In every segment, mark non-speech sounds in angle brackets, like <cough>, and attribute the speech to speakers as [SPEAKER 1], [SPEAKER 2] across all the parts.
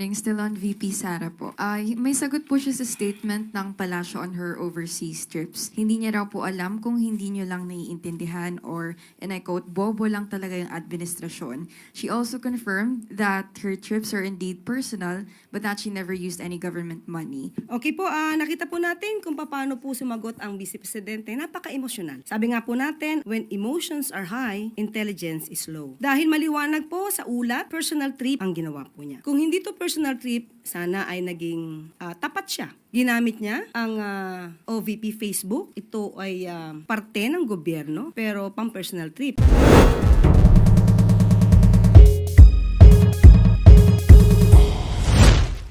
[SPEAKER 1] Ring still on VP Sara po. Ay, may sagot po siya sa statement ng Palasyo on her overseas trips. Hindi niya raw po alam kung hindi niyo lang naiintindihan or, and I quote, bobo lang talaga yung administrasyon. She also confirmed that her trips are indeed personal but that she never used any government money.
[SPEAKER 2] Okay po, ah, nakita po natin kung paano po sumagot ang Vice Presidente. Napaka-emosyonal. Sabi nga po natin, when emotions are high, intelligence is low. Dahil maliwanag po sa ulat, personal trip ang ginawa po niya. Kung hindi to personal trip, sana ay naging ah, tapat siya. Ginamit niya ang ah, OVP Facebook. Ito ay ah, parte ng gobyerno, pero pang personal trip.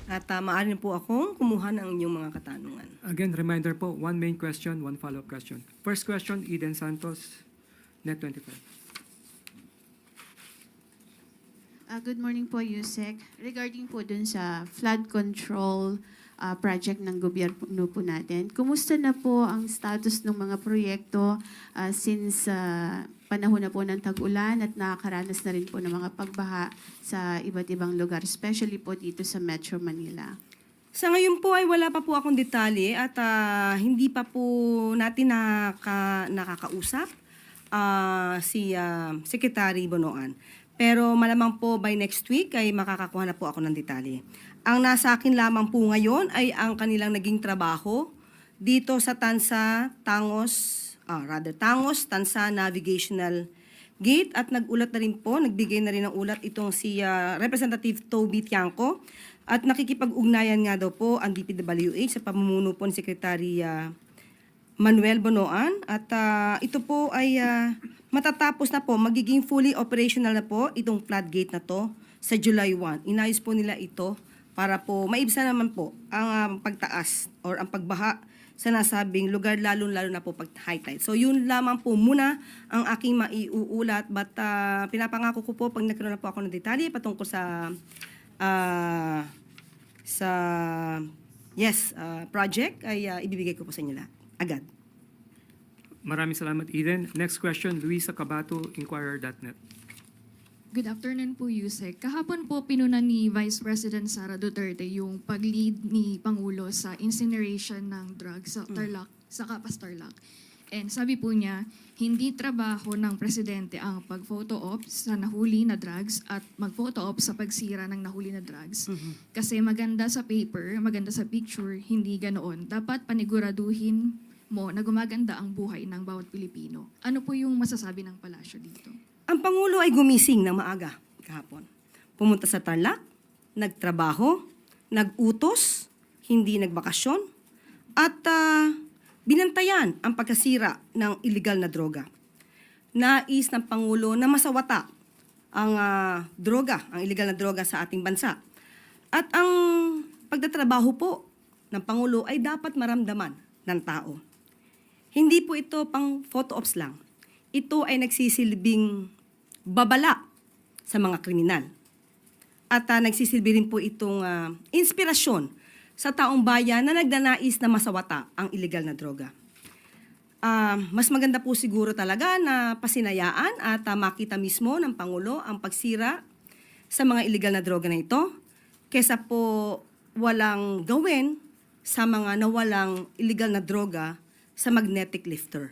[SPEAKER 2] At uh, maaari po akong kumuha ng inyong mga katanungan.
[SPEAKER 3] Again, reminder po, one main question, one follow-up question. First question, Eden Santos, Net 25.
[SPEAKER 4] Ah, good morning po, Yusek. Regarding po dun sa flood control ah, project ng gobyerno po natin, kumusta na po ang status ng mga proyekto ah, since ah, panahon na po ng tag-ulan at nakakaranas na rin po ng mga pagbaha sa iba't ibang lugar, especially po dito sa Metro Manila?
[SPEAKER 2] Sa ngayon po ay wala pa po akong detalye at ah, hindi pa po natin naka, nakakausap ah, si ah, Secretary Bonoan. Pero malamang po by next week ay makakakuha na po ako ng detalye. Ang nasa akin lamang po ngayon ay ang kanilang naging trabaho dito sa Tansa, Tangos, ah, rather Tangos, Tansa Navigational Gate. At nagulat na rin po, nagbigay na rin ng ulat itong si ah, Representative Toby Tiangco. At nakikipag-ugnayan nga daw po ang DPWH sa pamumuno po ni Secretary ah, Manuel Bonoan. At ah, ito po ay ah, matatapos na po, magiging fully operational na po itong floodgate na to sa July 1. Inayos po nila ito para po maibsan naman po ang ah, pagtaas or ang pagbaha sa nasabing lugar lalo-lalo na po pag high tide. So yun lamang po muna ang aking maiuulat but ah, pinapangako ko po pag nagkaroon na po ako ng detalye patungkol sa ah, sa yes ah, project ay ah, ibibigay ko po sa inyo lahat agad.
[SPEAKER 3] Maraming salamat, Eden. Next question, Luisa Cabato, Inquirer.net.
[SPEAKER 5] Good afternoon po, Yusek. Kahapon po pinunan ni Vice President Sara Duterte yung pag-lead ni Pangulo sa incineration ng drugs sa Tarlac, sa Kapas Tarlac. And sabi po niya, hindi trabaho ng presidente ang pag-photo op sa nahuli na drugs at mag-photo op sa pagsira ng nahuli na drugs. Kasi maganda sa paper, maganda sa picture, hindi ganoon. Dapat paniguraduhin mo na gumaganda ang buhay ng bawat Pilipino. Ano po yung masasabi ng palasyo dito?
[SPEAKER 2] Ang Pangulo ay gumising ng maaga kahapon. Pumunta sa Tarlac, nagtrabaho, nagutos, hindi nagbakasyon, at ah, binantayan ang pagkasira ng illegal na droga. Nais ng Pangulo na masawata ang ah, droga, ang illegal na droga sa ating bansa. At ang pagtatrabaho po ng Pangulo ay dapat maramdaman ng tao. Hindi po ito pang photo ops lang. Ito ay nagsisilbing babala sa mga kriminal. At ah, nagsisilbi rin po itong ah, inspirasyon sa taong bayan na nagdanais na masawata ang illegal na droga. Ah, mas maganda po siguro talaga na pasinayaan at ah, makita mismo ng Pangulo ang pagsira sa mga illegal na droga na ito kesa po walang gawin sa mga nawalang illegal na droga sa magnetic lifter.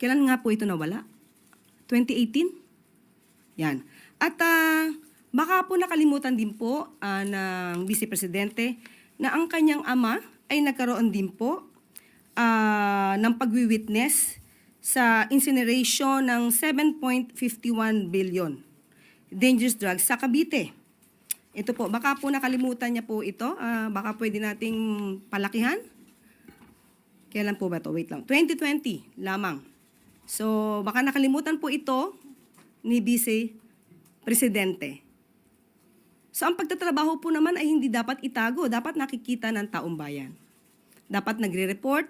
[SPEAKER 2] Kailan nga po ito nawala? 2018? Yan. At ah, baka po nakalimutan din po ah, ng Vice Presidente na ang kanyang ama ay nagkaroon din po ah, ng pagwi-witness sa incineration ng 7.51 billion dangerous drugs sa Cavite. Ito po, baka po nakalimutan niya po ito. Ah, baka pwede nating palakihan. Kailan po ba to? Wait lang. 2020 lamang. So, baka nakalimutan po ito ni Vice Presidente. So, ang pagtatrabaho po naman ay hindi dapat itago. Dapat nakikita ng taong bayan. Dapat nagre-report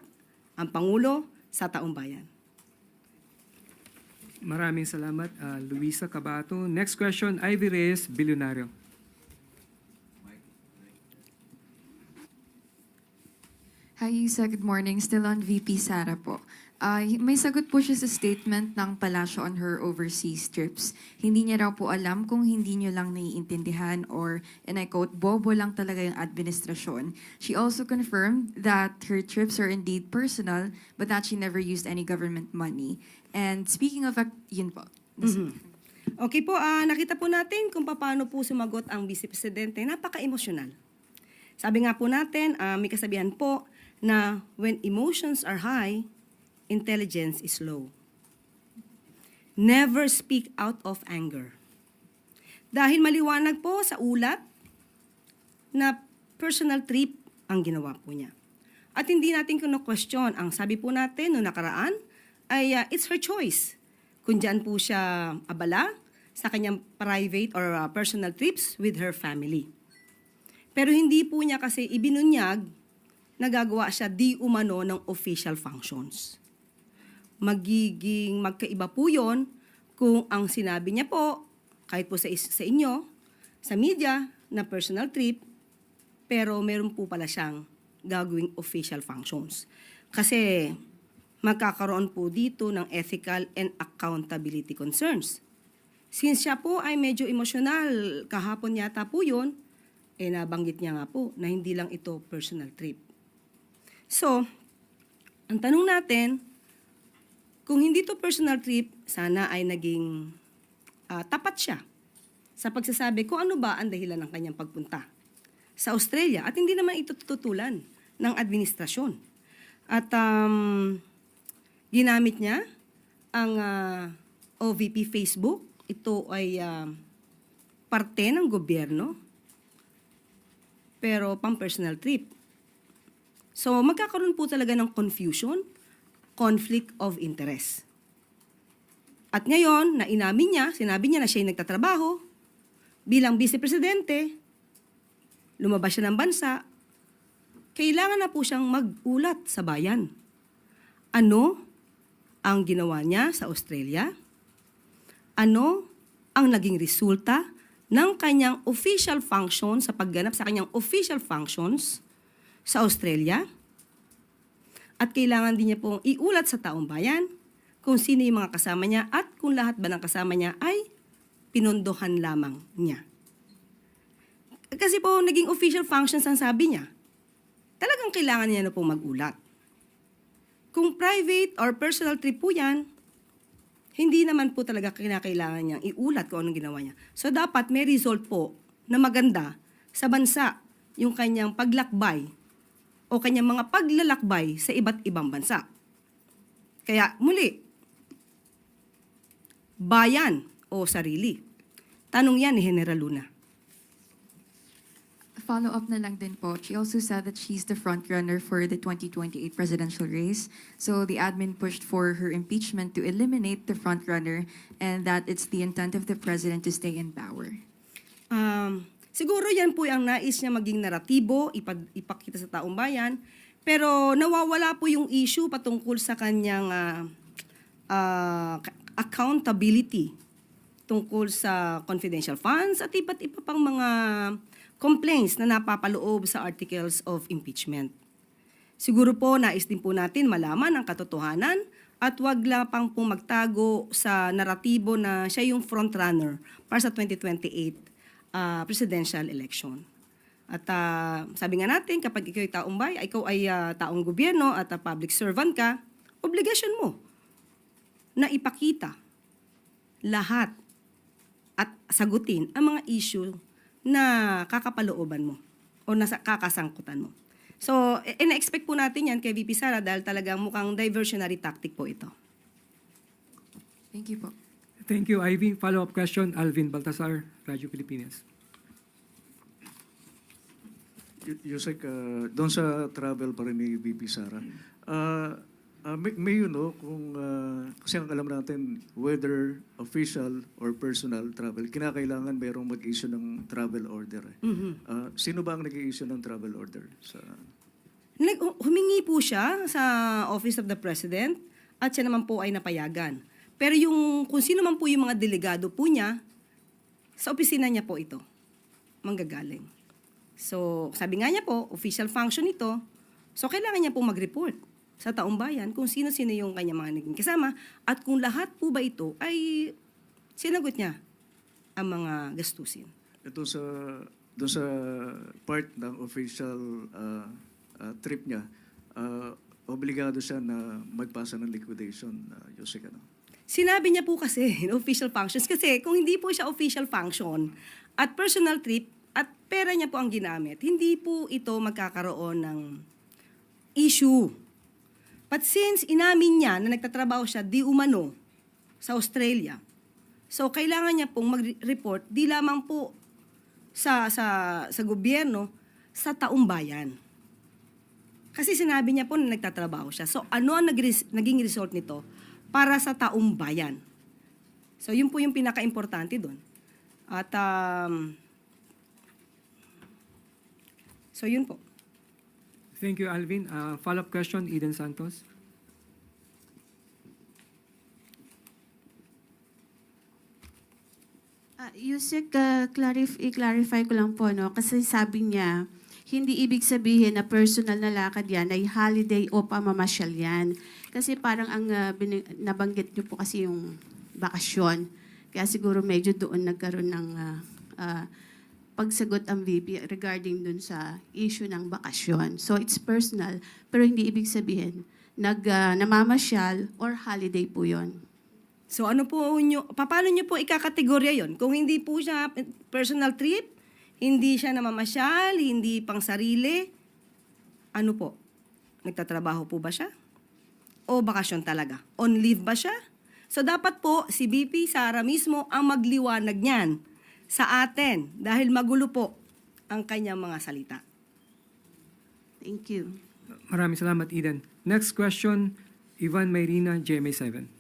[SPEAKER 2] ang Pangulo sa taong bayan.
[SPEAKER 3] Maraming salamat, ah, Luisa Cabato. Next question, Ivy Reyes, Bilyonaryo.
[SPEAKER 1] Hi, Isa. Good morning. Still on VP Sara po. Ah, may sagot po siya sa statement ng Palasyo on her overseas trips. Hindi niya raw po alam kung hindi niyo lang naiintindihan or, and I quote, bobo lang talaga yung administrasyon. She also confirmed that her trips are indeed personal, but that she never used any government money. And speaking of, yun po.
[SPEAKER 2] Okay po, ah, nakita po natin kung paano po sumagot ang Vice Presidente. Napaka-emosyonal. Sabi nga po natin, ah, may kasabihan po na when emotions are high, intelligence is low. Never speak out of anger. Dahil maliwanag po sa ulat na personal trip ang ginawa po niya. At hindi natin kino-question. Ang sabi po natin noong nakaraan ay ah, it's her choice. Kung dyan po siya abala sa kanyang private or ah, personal trips with her family. Pero hindi po niya kasi ibinunyag na gagawa siya di umano ng official functions. Magiging magkaiba po yun kung ang sinabi niya po, kahit po sa, sa inyo, sa media, na personal trip, pero meron po pala siyang gagawing official functions. Kasi magkakaroon po dito ng ethical and accountability concerns. Since siya po ay medyo emosyonal, kahapon yata po yun, eh nabanggit niya nga po na hindi lang ito personal trip. So, ang tanong natin, kung hindi to personal trip, sana ay naging ah, tapat siya sa pagsasabi kung ano ba ang dahilan ng kanyang pagpunta sa Australia. At hindi naman ito tututulan ng administrasyon. At um, ginamit niya ang ah, OVP Facebook. Ito ay ah, parte ng gobyerno, pero pang personal trip. So magkakaroon po talaga ng confusion, conflict of interest. At ngayon, na inamin niya, sinabi niya na siya ay nagtatrabaho bilang vice-presidente, lumabas siya ng bansa, kailangan na po siyang mag-ulat sa bayan. Ano ang ginawa niya sa Australia? Ano ang naging resulta ng kanyang official function sa pagganap sa kanyang official functions sa Australia? At kailangan din niya pong iulat sa taong bayan kung sino yung mga kasama niya at kung lahat ba ng kasama niya ay pinondohan lamang niya. Kasi po, naging official functions ang sabi niya. Talagang kailangan niya na pong magulat. Kung private or personal trip po yan, hindi naman po talaga kinakailangan niyang iulat kung anong ginawa niya. So dapat may result po na maganda sa bansa yung kanyang paglakbay o kanyang mga paglalakbay sa iba't ibang bansa. Kaya muli, bayan o sarili. Tanong yan ni General Luna.
[SPEAKER 1] Follow up na lang din po. She also said that she's the front runner for the 2028 presidential race. So the admin pushed for her impeachment to eliminate the front runner and that it's the intent of the president to stay in power.
[SPEAKER 2] Um, siguro yan po ang nais niya maging naratibo, ipad, ipakita sa taong bayan. Pero nawawala po yung issue patungkol sa kanyang ah, ah, accountability tungkol sa confidential funds at iba't iba pang mga complaints na napapaloob sa articles of impeachment. Siguro po nais din po natin malaman ang katotohanan at wag lang pang pong magtago sa naratibo na siya yung frontrunner para sa 2028 ah, presidential election. At ah, sabi nga natin, kapag ikaw ay taong bay, ikaw ay ah, taong gobyerno at ah, public servant ka, obligasyon mo na ipakita lahat at sagutin ang mga issue na kakapalooban mo o nasa kakasangkutan mo. So, i- ina-expect po natin yan kay VP Sara dahil talagang mukhang diversionary tactic po ito.
[SPEAKER 1] Thank you po.
[SPEAKER 3] Thank you, Ivy. Follow-up question, Alvin Baltasar, Radyo Pilipinas.
[SPEAKER 6] Yusek, uh, doon sa travel pa rin ni VP Sara, uh, uh, may, may you know, kung, uh, kasi ang alam natin, whether official or personal travel, kinakailangan mayroong mag-issue ng travel order. Eh. Uh, sino ba ang nag-issue ng travel order? Sa,
[SPEAKER 2] Nag, humingi po siya sa Office of the President at siya naman po ay napayagan. Pero yung kung sino man po yung mga delegado po niya, sa opisina niya po ito, manggagaling. So, sabi nga niya po, official function ito, So, kailangan niya pong mag-report sa taong bayan kung sino-sino yung kanyang mga naging kasama at kung lahat po ba ito ay sinagot niya ang mga gastusin.
[SPEAKER 6] Ito sa doon sa part ng official uh, uh, trip niya, uh, obligado siya na magpasa ng liquidation, uh, Yusek, ano?
[SPEAKER 2] Sinabi niya po kasi <laughs> in official functions kasi kung hindi po siya official function at personal trip at pera niya po ang ginamit, hindi po ito magkakaroon ng issue. But since inamin niya na nagtatrabaho siya di umano sa Australia, so kailangan niya pong mag-report di lamang po sa sa sa gobyerno, sa taong bayan. Kasi sinabi niya po na nagtatrabaho siya. So ano ang naging result nito para sa taong bayan? So yun po yung pinaka-importante doon. At um, so yun po.
[SPEAKER 3] Thank you, Alvin. Uh, follow-up question, Eden Santos.
[SPEAKER 4] Ah, Yusek, ah, clarif- i-clarify ko lang po, no? Kasi sabi niya, hindi ibig sabihin na personal na lakad yan ay holiday o pamamasyal yan. Kasi parang ang bini- nabanggit niyo po kasi yung bakasyon. Kaya siguro medyo doon nagkaroon ng ah, ah, pagsagot ang VP regarding dun sa issue ng bakasyon. So it's personal, pero hindi ibig sabihin nag ah, namamasyal or holiday po yon.
[SPEAKER 2] So ano po nyo, paano nyo po ikakategorya yon? Kung hindi po siya personal trip, hindi siya namamasyal, hindi pang sarili, ano po? Nagtatrabaho po ba siya? O bakasyon talaga? On leave ba siya? So dapat po si BP Sara mismo ang magliwanag niyan sa atin dahil magulo po ang kanyang mga salita.
[SPEAKER 4] Thank you.
[SPEAKER 3] Maraming salamat, Eden. Next question, Ivan Mayrina, GMA7.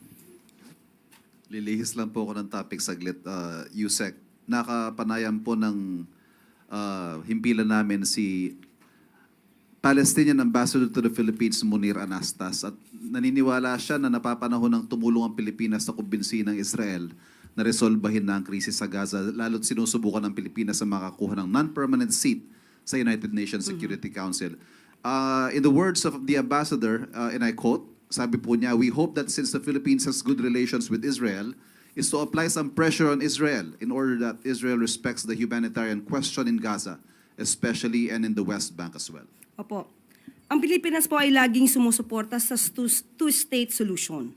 [SPEAKER 7] Lilihis lang po ako ng topic saglit, uh, Yusek. Nakapanayam po ng uh, himpilan namin si Palestinian Ambassador to the Philippines, Munir Anastas. At naniniwala siya na napapanahon ng tumulong ang Pilipinas sa kumbinsi ng Israel na resolbahin na ang krisis sa Gaza, lalo't sinusubukan ng Pilipinas na makakuha ng non-permanent seat sa United Nations Security Council. Uh, in the words of the ambassador, uh, and I quote, sabi po niya, we hope that since the Philippines has good relations with Israel, is to apply some pressure on Israel in order that Israel respects the humanitarian question in Gaza, especially and in the West Bank as well.
[SPEAKER 2] Opo. Ang Pilipinas po ay laging sumusuporta sa two- two-state solution.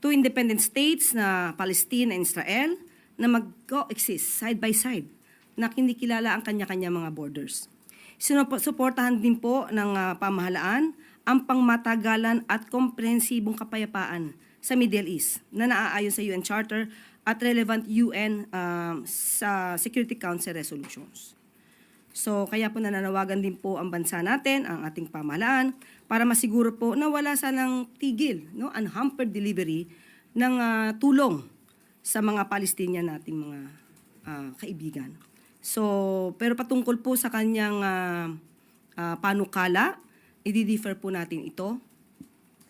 [SPEAKER 2] Two independent states na Palestine and Israel na mag-coexist side by side na kinikilala ang kanya-kanya mga borders. Sinuportahan din po ng ah, pamahalaan ang pangmatagalan at komprehensibong kapayapaan sa Middle East na naaayon sa UN Charter at relevant UN um, sa Security Council resolutions. So kaya po nananawagan din po ang bansa natin, ang ating pamahalaan, para masiguro po na wala sanang tigil, no, unhampered delivery ng ah, tulong sa mga Palestinian nating mga ah, kaibigan. So, pero patungkol po sa kanyang ah, ah, panukala, i-differ po natin ito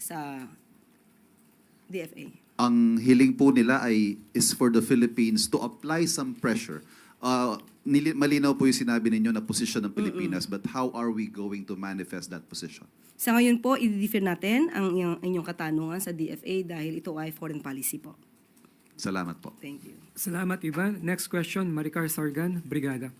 [SPEAKER 2] sa DFA.
[SPEAKER 7] Ang hiling po nila ay is for the Philippines to apply some pressure. Uh, nili- malinaw po yung sinabi ninyo na posisyon ng Pilipinas, but how are we going to manifest that position?
[SPEAKER 2] Sa ngayon po, i-differ natin ang inyong, inyong katanungan sa DFA dahil ito ay foreign policy po.
[SPEAKER 7] Salamat po.
[SPEAKER 2] Thank you.
[SPEAKER 3] Salamat, Ivan. Next question, Maricar Sargan, Brigada.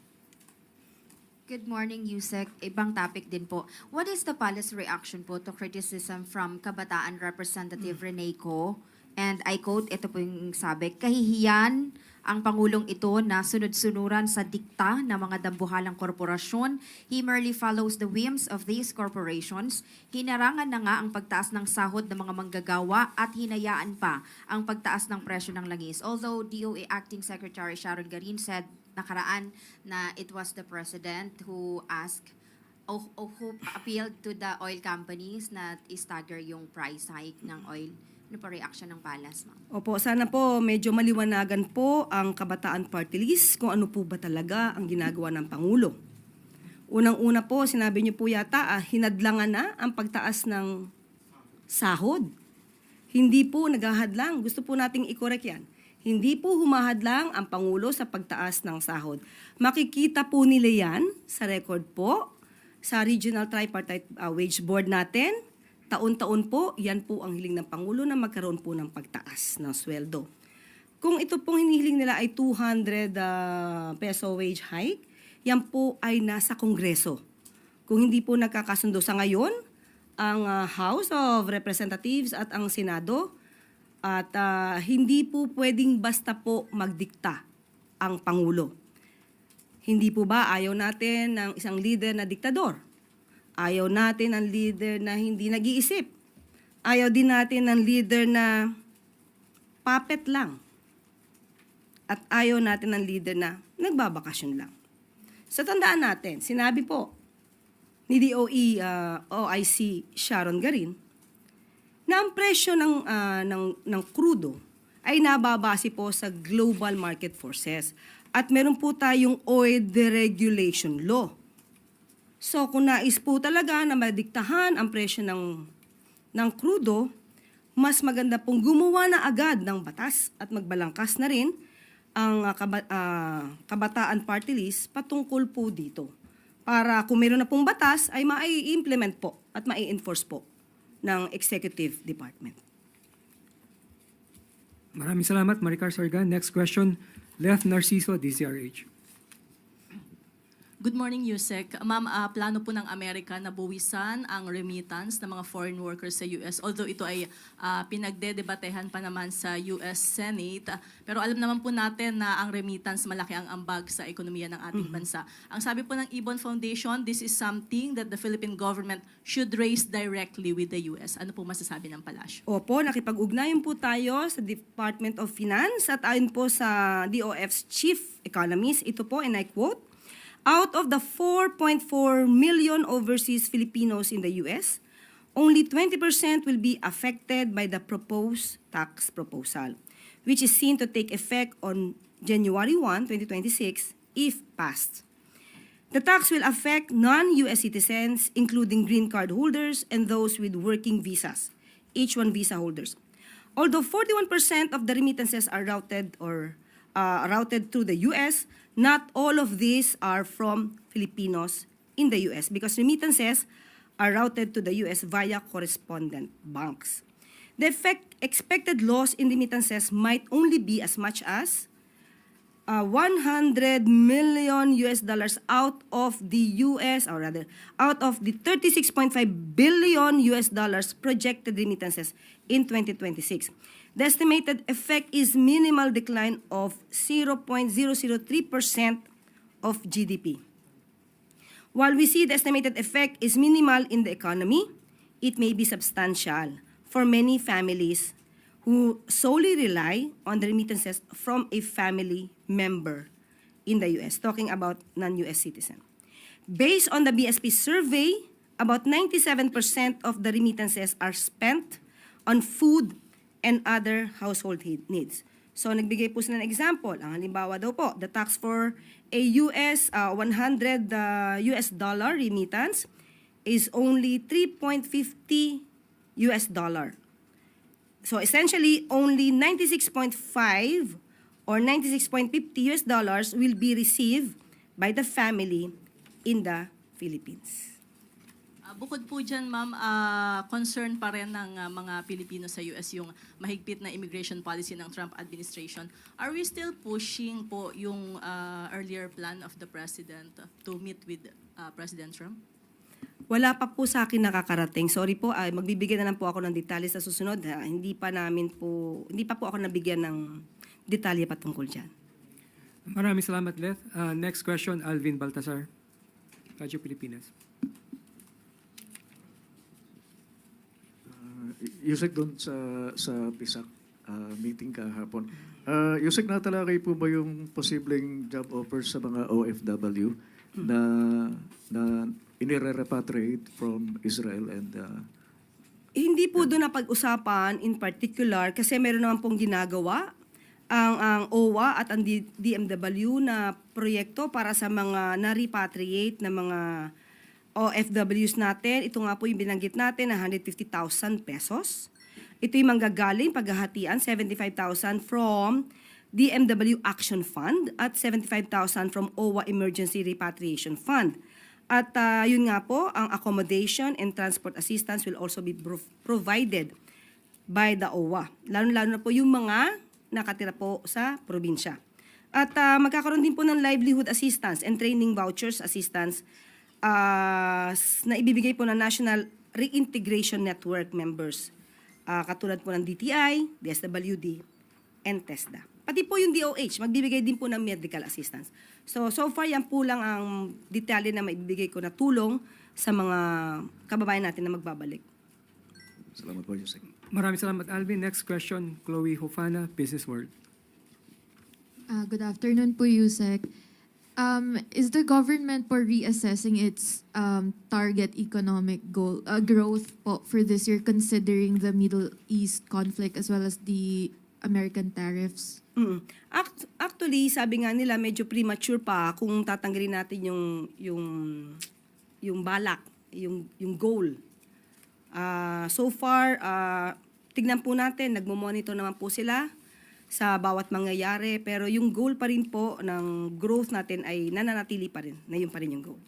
[SPEAKER 8] Good morning, Yusek. Ibang topic din po. What is the palace reaction po to criticism from Kabataan Representative Rene Co? And I quote, ito po yung sabi, kahihiyan ang Pangulong ito na sunod-sunuran sa dikta ng mga dambuhalang korporasyon. He merely follows the whims of these corporations. Hinarangan na nga ang pagtaas ng sahod ng mga manggagawa at hinayaan pa ang pagtaas ng presyo ng langis. Although DOA Acting Secretary Sharon Garin said nakaraan na it was the president who asked o, o who appealed to the oil companies na i-stagger yung price hike ng oil. Ano pa reaction ng Palas, ma'am?
[SPEAKER 2] Opo, sana po medyo maliwanagan po ang Kabataan Party List kung ano po ba talaga ang ginagawa ng Pangulo. Unang-una po, sinabi niyo po yata, ah, hinadlangan na ang pagtaas ng sahod. Hindi po naghahadlang. Gusto po nating i-correct yan. Hindi po humahadlang ang Pangulo sa pagtaas ng sahod. Makikita po nila yan sa record po sa Regional Tripartite uh, Wage Board natin. Taon-taon po, yan po ang hiling ng Pangulo na magkaroon po ng pagtaas ng sweldo. Kung ito pong hinihiling nila ay 200 uh, peso wage hike, yan po ay nasa Kongreso. Kung hindi po nagkakasundo sa ngayon, ang uh, House of Representatives at ang Senado, at uh, hindi po pwedeng basta po magdikta ang Pangulo. Hindi po ba ayaw natin ng isang leader na diktador? Ayaw natin ng leader na hindi nag-iisip. Ayaw din natin ng leader na puppet lang. At ayaw natin ng leader na nagbabakasyon lang. So tandaan natin, sinabi po ni DOE uh, OIC Sharon Garin na ang presyo ng, ah, ng, ng krudo ay nababase po sa global market forces. At meron po tayong oil deregulation law. So kung nais po talaga na madiktahan ang presyo ng, ng krudo, mas maganda pong gumawa na agad ng batas at magbalangkas na rin ang ah, kaba- ah, kabataan party list patungkol po dito. Para kung meron na pong batas, ay mai-implement po at mai-enforce po ng Executive Department.
[SPEAKER 3] Maraming salamat, Maricar Sargan. Next question, Left Narciso, DZRH.
[SPEAKER 9] Good morning, Yusek. Ma'am, ah, plano po ng Amerika na buwisan ang remittance ng mga foreign workers sa US. Although ito ay ah, pinagdedebatehan pa naman sa US Senate. Pero alam naman po natin na ang remittance malaki ang ambag sa ekonomiya ng ating bansa. Ang sabi po ng Ibon Foundation, this is something that the Philippine government should raise directly with the US. Ano po masasabi ng palasyo?
[SPEAKER 2] Opo, nakipag-ugnayan po tayo sa Department of Finance at ayon po sa DOF's Chief Economist, ito po, and I quote, Out of the 4.4 million overseas Filipinos in the US, only 20% will be affected by the proposed tax proposal, which is seen to take effect on January 1, 2026, if passed. The tax will affect non-US citizens, including green card holders and those with working visas, H-1 visa holders. Although 41% of the remittances are routed or uh, routed through the US, not all of these are from Filipinos in the US because remittances are routed to the US via correspondent banks. The effect, expected loss in remittances might only be as much as uh, 100 million US dollars out of the US, or rather, out of the 36.5 billion US dollars projected remittances in 2026. The estimated effect is minimal decline of 0.003% of GDP. While we see the estimated effect is minimal in the economy, it may be substantial for many families who solely rely on the remittances from a family member in the US, talking about non-US citizen. Based on the BSP survey, about 97% of the remittances are spent on food and other household needs. So nagbigay po sila ng example. Ang halimbawa daw po, the tax for a US uh, 100 uh, US dollar remittance is only 3.50 US dollar. So essentially, only 96.5 or 96.50 US dollars will be received by the family in the Philippines.
[SPEAKER 9] Bukod po dyan, ma'am, ah, concern pa rin ng ah, mga Pilipino sa US yung mahigpit na immigration policy ng Trump administration. Are we still pushing po yung ah, earlier plan of the president to meet with ah, President Trump?
[SPEAKER 2] Wala pa po sa akin nakakarating. Sorry po, ay magbibigay na lang po ako ng detalye sa susunod. Ha? Hindi pa namin po, hindi pa po ako nabigyan ng detalye patungkol dyan.
[SPEAKER 3] Maraming salamat, Leth. Uh, next question, Alvin Baltasar, Radyo Pilipinas.
[SPEAKER 6] Uh, Yusek doon sa sa PISAC uh, meeting kahapon. Uh, Yusek natalakay po ba yung posibleng job offers sa mga OFW na na inire-repatriate from Israel and uh,
[SPEAKER 2] Hindi po doon na pag-usapan in particular kasi meron naman pong ginagawa ang, ang OWA at ang DMW na proyekto para sa mga na-repatriate na mga OFWs natin. Ito nga po yung binanggit natin na 150,000 pesos. Ito yung manggagaling paghahatian, 75,000 from DMW Action Fund at 75,000 from OWA Emergency Repatriation Fund. At ah, yun nga po, ang accommodation and transport assistance will also be prov- provided by the OWA. Lalo-lalo na po yung mga nakatira po sa probinsya. At ah, magkakaroon din po ng livelihood assistance and training vouchers assistance ah, s- na ibibigay po ng National Reintegration Network members. Ah, katulad po ng DTI, DSWD, and TESDA. Pati po yung DOH, magbibigay din po ng medical assistance. So, so far yan po lang ang detalye na maibibigay ko na tulong sa mga kababayan natin na magbabalik.
[SPEAKER 6] Salamat po, Yusek.
[SPEAKER 3] Maraming salamat, Alvin. Next question, Chloe Hofana, Business World.
[SPEAKER 10] Ah, good afternoon po, Yusek. Um, is the government po reassessing its um, target economic goal uh, growth for this year considering the Middle East conflict as well as the American tariffs?
[SPEAKER 2] Mm. Act- actually, sabi nga nila medyo premature pa kung tatanggalin natin yung yung yung balak, yung yung goal. Ah, so far, ah, tignan po natin, nagmo-monitor naman po sila sa bawat mangyayari pero yung goal pa rin po ng growth natin ay nananatili pa rin, na yun pa rin yung goal.